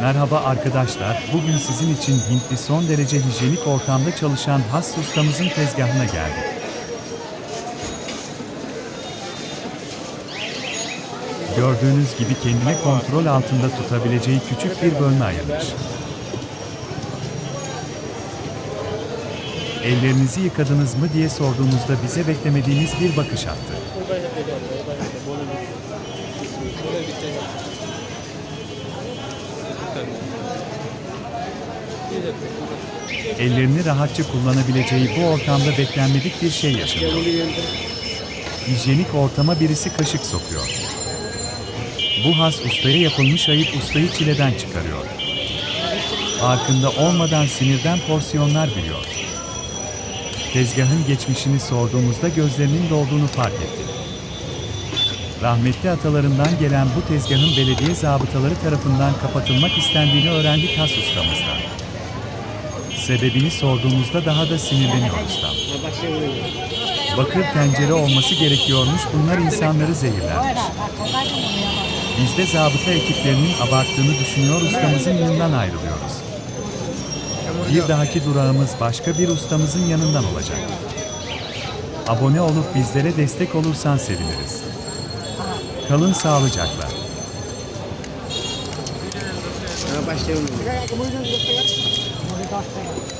Merhaba arkadaşlar, bugün sizin için Hintli son derece hijyenik ortamda çalışan has ustamızın tezgahına geldik. Gördüğünüz gibi kendine kontrol altında tutabileceği küçük bir bölme ayırmış. Ellerinizi yıkadınız mı diye sorduğumuzda bize beklemediğimiz bir bakış attı. Ellerini rahatça kullanabileceği bu ortamda beklenmedik bir şey yaşanıyor. Hijyenik ortama birisi kaşık sokuyor. Bu has ustaya yapılmış ayıp ustayı çileden çıkarıyor. Farkında olmadan sinirden porsiyonlar biliyor. Tezgahın geçmişini sorduğumuzda gözlerinin dolduğunu fark ettik. Rahmetli atalarından gelen bu tezgahın belediye zabıtaları tarafından kapatılmak istendiğini öğrendik has ustamızdan. Sebebini sorduğumuzda daha da sinirleniyor ustam. Bakır tencere olması gerekiyormuş bunlar insanları zehirlermiş. Biz de zabıta ekiplerinin abarttığını düşünüyor ustamızın yanından ayrılıyoruz. Bir dahaki durağımız başka bir ustamızın yanından olacak. Abone olup bizlere destek olursan seviniriz. Kalın sağlıcakla. Başlayalım. Então, 10 pés.